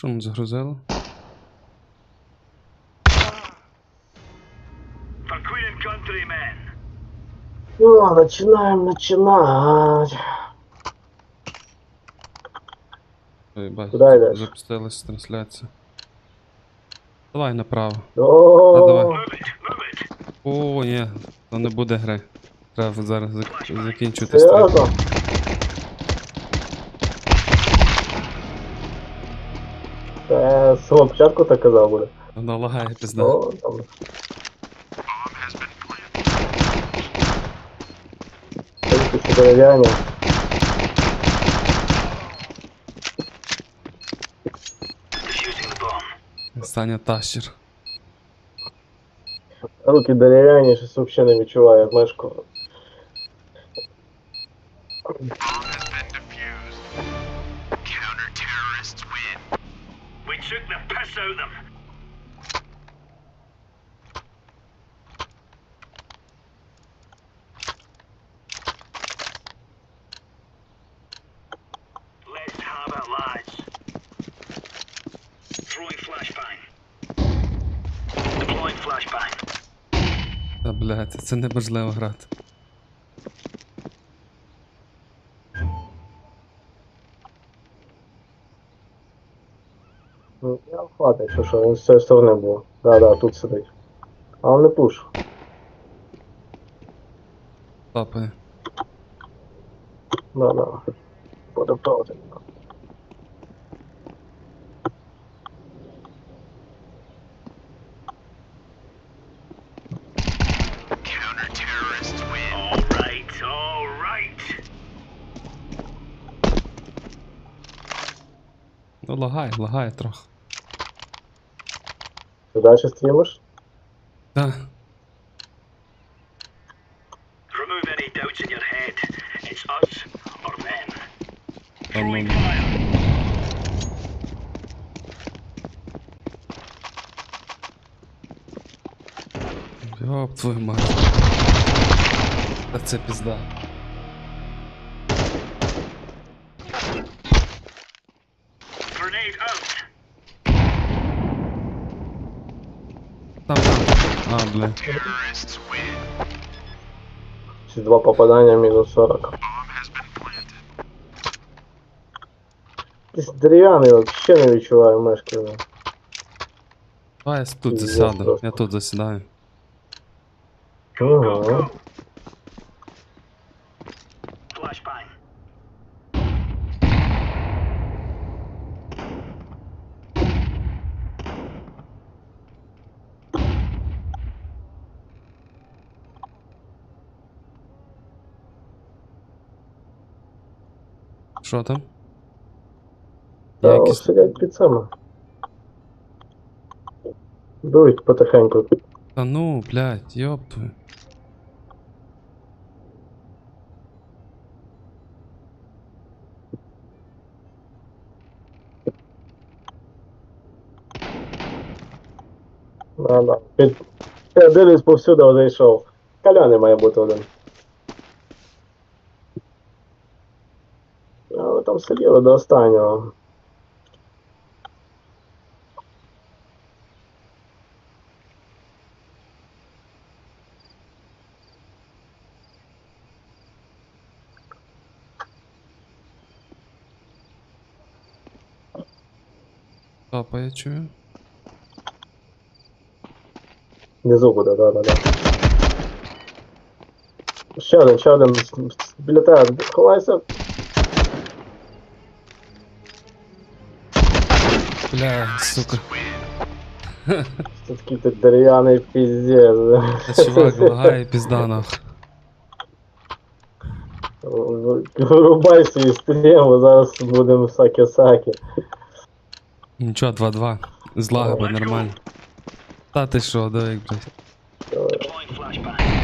Що не загрузило? Ну, начинаем начинать. Ой, бать, Куди йдеш? запустилась трансляція. Давай направо. О, давай. Move it. О, ні, то не буде гри. Треба зараз зак- закінчувати стрім. серйозно? Я з самого початку так казав буде. Воно лагає пізда. О, там. Тільки що дерев'яні. Саня Тащер. Руки дерев'яні, щось взагалі не відчуваю мешку. Та блядь, це неможливо грати. Ну, я хватить, якщо що, він з цієї сторони був. Да, да, тут сидить. А он не пуш. Тапає. Да, да. Ну лагає, лагає трохи. Ти далі стрімиш? Да. Remove any doubts in your head. It's us or them. Throwing ну. fire. Йоп, твою мать. Та це пізда. Grenade out. Там, там. А, бля. Чи два попадання мінус 40. Якийсь дерев'яний, взагалі не відчуваю мешки. ну. А, я тут Пиздец засяду. просто. Я тут засідаю. Go, go, Ага. go. Flashbang. Що там? Та якісь. сидять під цими. Дують потихеньку. Та ну, блядь, йоп твою. Да, да. Я дивлюсь повсюди зайшов. Каляний має бути один. Але там сиділи до останнього. Папа, я чую. Внизу буде, да, да, да. Ще один, ще один біля тебе. Ховайся. Бля, сука. Це какие-то дерев'яний пиздец, Та чувак лагає пизда нахуй. Вирубай свій стрім, зараз будемо саки-саки. Нічого, 2-2. З лагами нормально. Та ти що, давай, блядь. Deploying flashbang.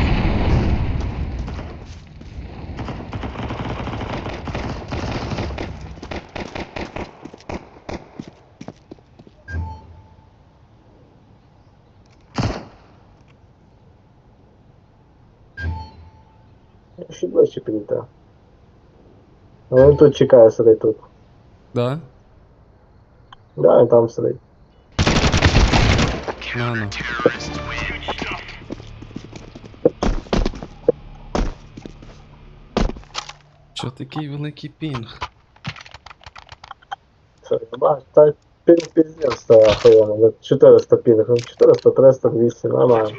Ще ближче підійти. Він тут чекає, сидить тут. Да? Да, він там сидить. На, ну. Чо такий великий пінг? Це, бач, та пінг піздець це охуєнно. 400 пінг. Ну, 400, 300, 200, нормально.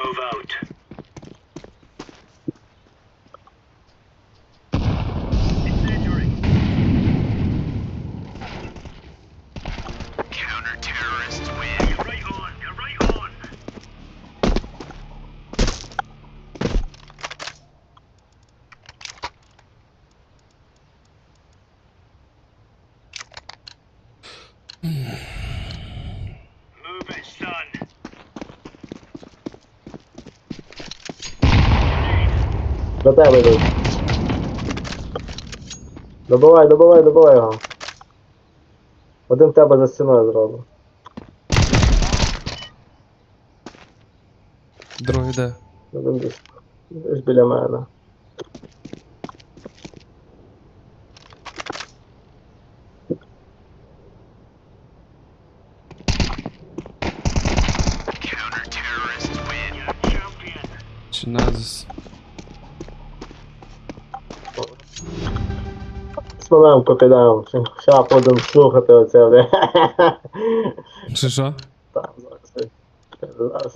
До тебе йдуть. Добивай, добивай, добивай його. Один в тебе за стіною зразу. Другий де? Один десь. Десь біля мене. Смолем покидаємо. Ща будемо слухати оце. бля. Чи що? Так, зараз. Зараз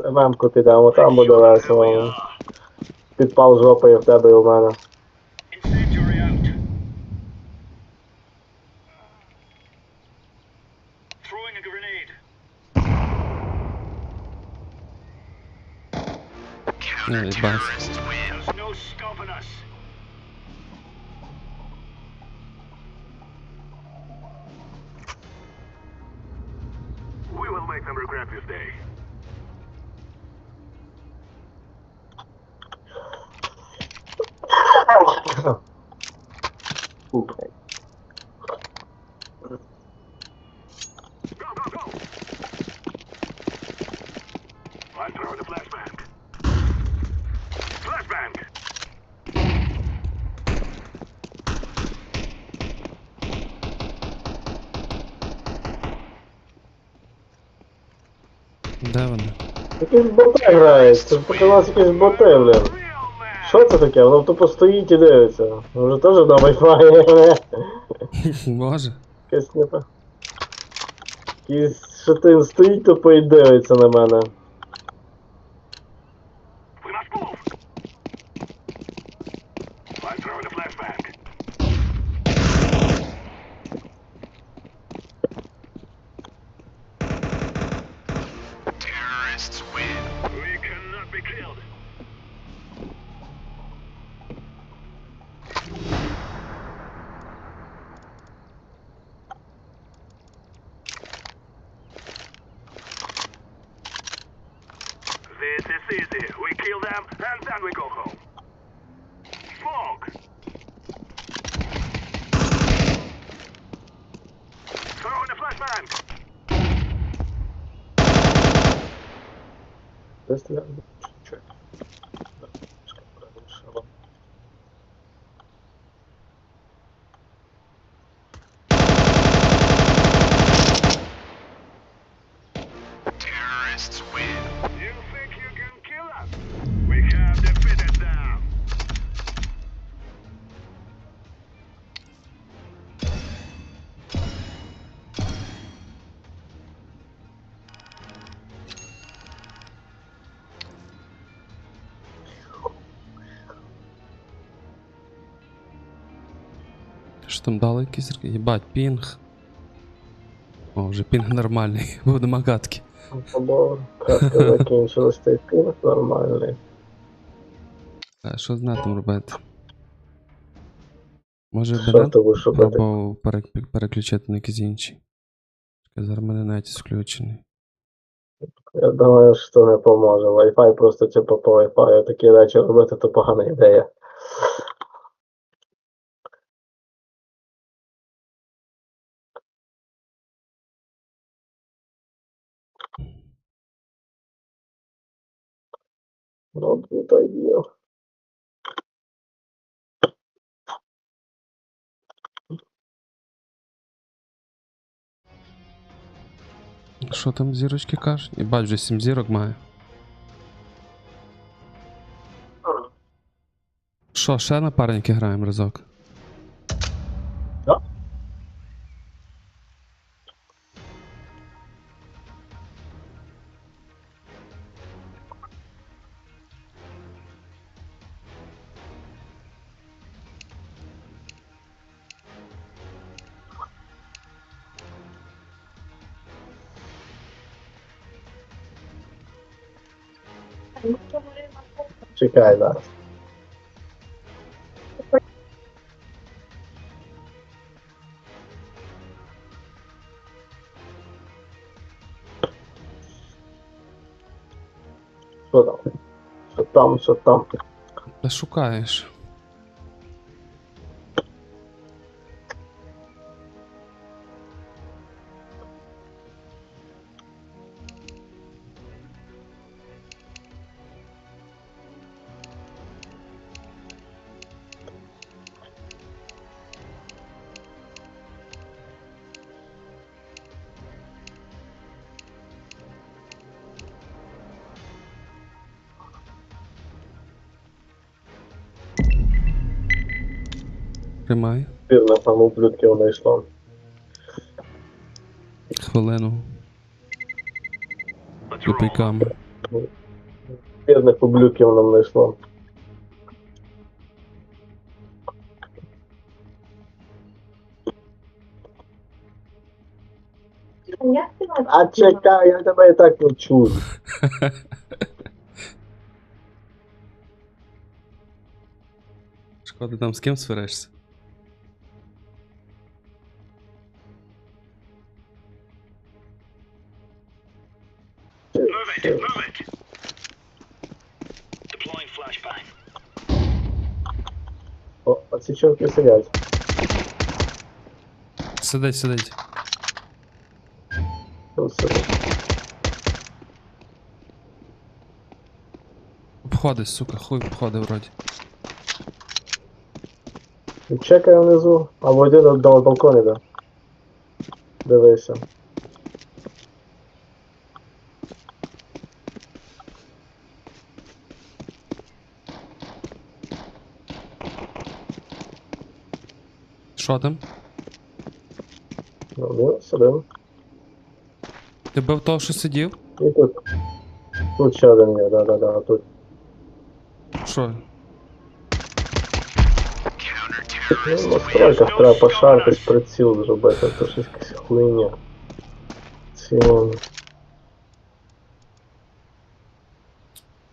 підемо, там буде весело. Підпал жопою в тебе і у мене. Не, їбать. Flashbang. Flashbang! Де вони? Якісь боти грають, це показалось боти, блін. Що це таке? Воно тупо стоїть і дивиться. Може теж на Wi-Fi. Може. Якесь не. Якийсь шатин стоїть тупо і дивиться на мене. Де стріляє? Чо? Що там дали якісь? Єбать, пінг. О, вже пінг нормальний. Будемо гадки. Або картка закінчилась, цей пінг нормальний. А що з нетом робити? Може ти або переключити на якісь інші. Зараз мене навіть включений. Я думаю, що не поможе. Wi-Fi просто типу по Wi-Fi такі речі робити, то погана ідея. То й діло. Що там зірочки кажуть? І бачу, вже 7 зірок має. Що, ще напарники граємо разок? Чекай зараз. Що там? Що там, що там? Та шукаєш. Тримай. Ублюдки воно йшло. Хвилину. Тупиками. Вірних ублюдків нам не йшло. А чекай, я тебе і так не чую. Шкода, там з ким сваришся? It, move it. Deploying flashbang. О, чорки сидять. Сидить, сидить. Тут сидять. Обходить, сука, хуй обходить вроді. Чекай внизу, або йди до, до балкону, да. Дивися. Що там? Ну, ну, сидимо. Ти бив того, що сидів? І тут. Тут ще один є, да, да, да, тут. Що? Ну, в настройках треба пошаритись, приціл зробити, а то щось якась хуйня. Ці вон.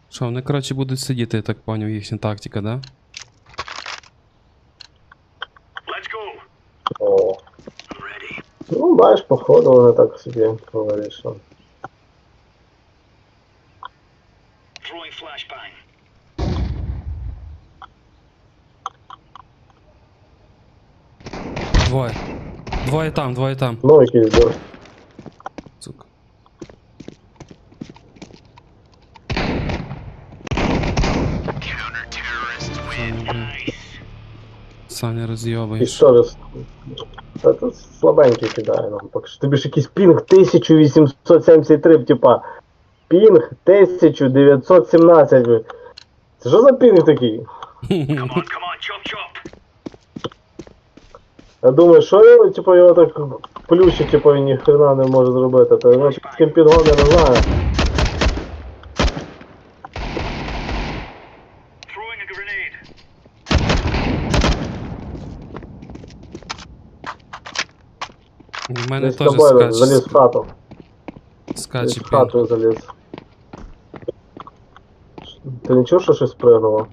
Що, вони, коротше, будуть сидіти, я так поняв, їхня тактика, да? Ну, бачиш, походу вони так собі вирішили. Throwing flashbang. Двоє. Двоє там, двоє там. Ну, якийсь дощ. Сука. Саня, блін. Nice. Саня І розйобуєш. що ж? Та тут слабенький кидає нам. Поки що тобі ж якийсь пінг 1873, типа. Пінг 1917. блін. Це що за пінг такий? Я думаю, що його, типу, його так плющить, типу, він ніхрена не може зробити. Та ну, з таким пінгом я не знаю. У мене Десь з теж тобою заліз скач, в хату. Десь скаче в пін. хату заліз. Ти не чув, що щось пригнуло?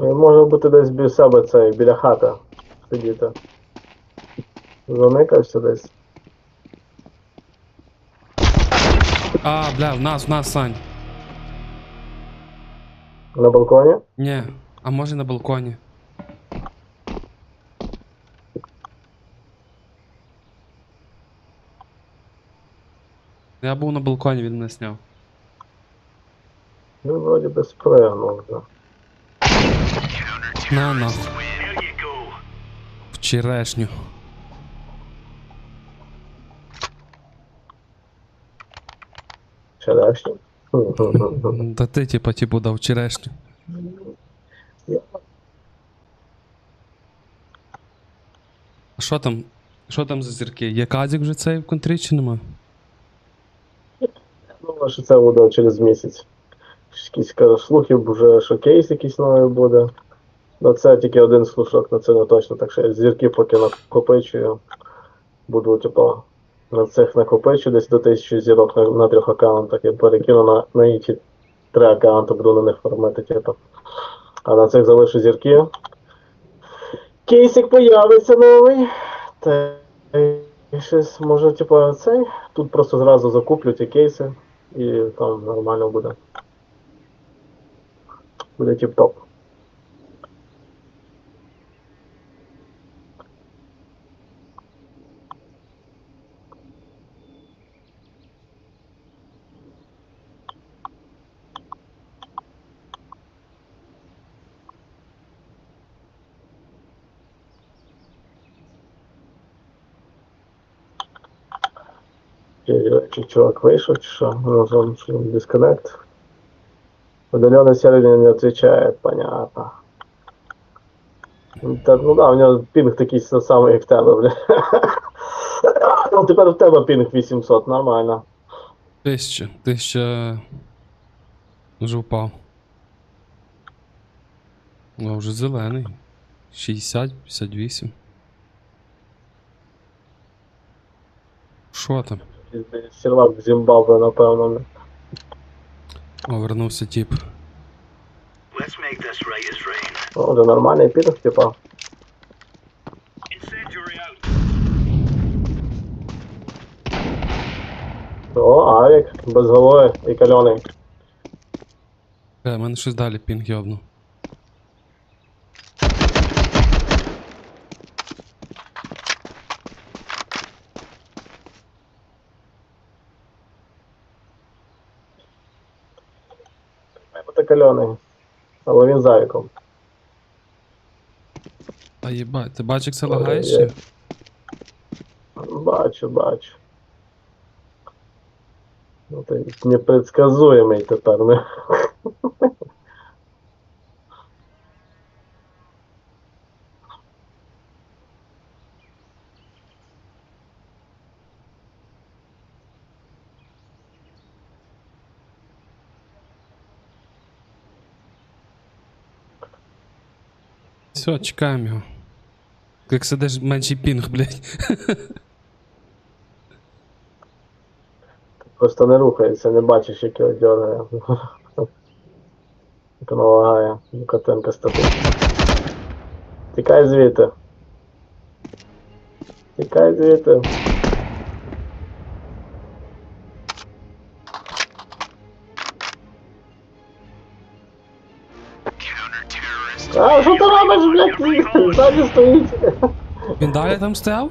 Він може бути десь біля себе цей, біля хати сидіти. Заникався десь. А, бля, в нас, в нас, Сань. На балконі? Ні, а може на балконі. Я був на балконі, він мене сняв. Він вроді би спригнув вже. На на, There you go. в черешню. Черешні. Та ти, типа, типу, дав черешню. Що там? Що там за зірки? Є казік вже цей в контрі чи нема? Думаю, що це буде через місяць. Якісь каже, слухів вже, що кейс якийсь новий буде. Ну це тільки один слушок, на це не точно. Так що я зірки поки накопичую. Буду, типу, на цих накопичу десь до тисячі зірок на, на трьох аккаунтах. Я перекину на, на інші три аккаунти, буду на них формити, типу. А на цих залишу зірки. Кейсик появиться новий. Та щось може, типу, цей. Тут просто зразу закуплю ті кейси і там нормально буде. Буде тіп-топ. Чи, чи чувак чи що? Ну, що, дисконнект. Удаленный сервер не отвечает, понятно. Та, ну да, у нього пінг такий самий, як в тебе, бля. Ну, тепер в тебе пінг 800, нормально. Тисяча. Тисяча. Вже впав. А вже зелений. 60, 58. Що там? Сервак в Зімбабве, напевно. бля. О, вернувся тип. As rain. Ну, нормальний пінг, типа. О, авік, без голови і кальоний. Е, мене щось далі пінг йобну. Це кальоний. Але він з авіком. А їбать, ти бачиш, як це лагає ще? Бачу, бачу. Ну, ти непредсказуємий тепер, не? Все, чекаємо його. Як сидиш менший пінг, блядь. Просто не рухається, не бачиш, як його дергає. Воно лагає, картинка статус. Тікай звідти. Тікай звідти. Ззаді стоїть. Він далі там стояв?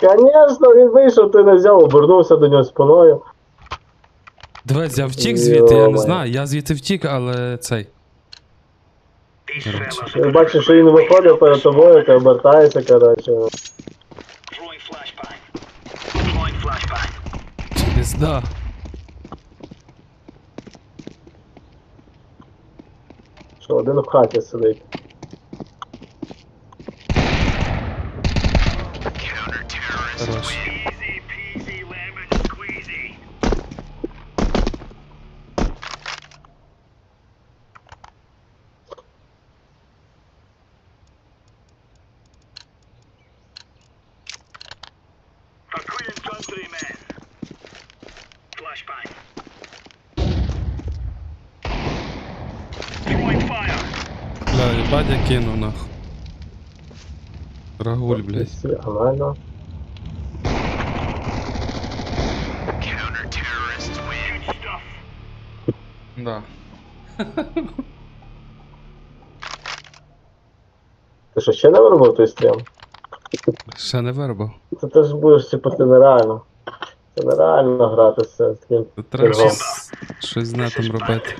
Конечно, він вийшов, ти не взяв, обернувся до нього спиною. Дивись, я втік звідти, я не Йо-моє. знаю. Я звідти втік, але цей. Ти бачиш, що він виходить перед тобою, ти обертаєшся, коротше. Пізда. Що один в хаті сидить. Fire. Бля, їбать я кинув нахуй. Рагуль, блядь. Да. Ти що, ще не виробив той стрім? Ще не виробив. Ти ж будеш, типу, це нереально. Це нереально грати з таким. Треба щось, щось з нетом робити.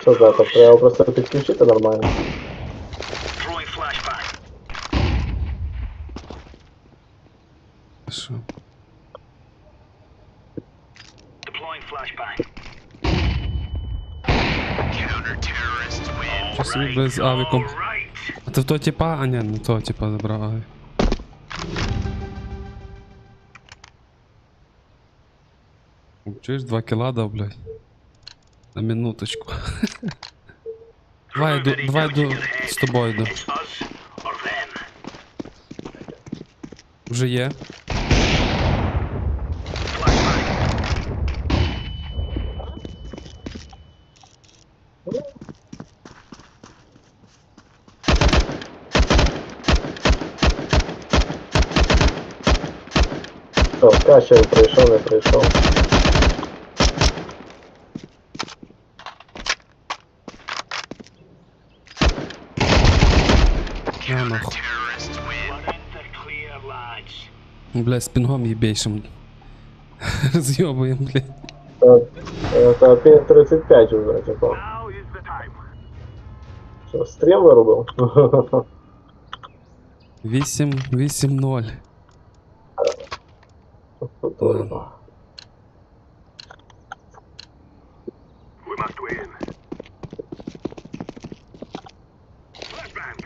Що за це? Треба просто підключити нормально. Що? Deploying flashbang. Що собі без авіком. А ти в того типа? А ні, не того типа забрав. аві. Чуєш, два кіла дав, блядь. На минуточку. Давай, йду, давай йду з тобою йду. Вже є. Що, каша не прийшов, не прийшов. Нахуй. Бля, з пінгом їбейшим. Зйобуєм, блядь. Та, та пі- 35 вже, типу. Now is the time. Що, стрім виробив? 8, 8-0. Здорово. We must win. Flashbang.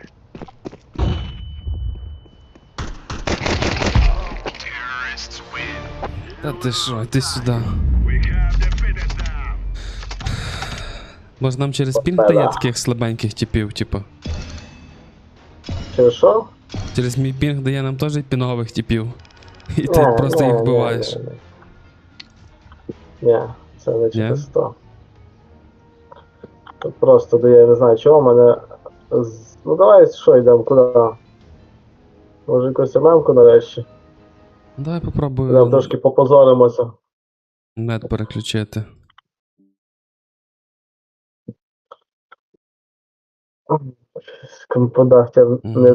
Та ти що, ти сюди. Може нам через пінг дає таких слабеньких типів, типу. Через що? Через мій пінг дає нам теж пінгових типів. І ти просто ні, їх вбиваєш. ні, це не через то. Просто дає, я не знаю чого, мене. Ну давай що йдемо, куди? Може якусь мемку нарешті? Давай Йдемо попробую трошки попозоримося. нет переключити. Комподах, я не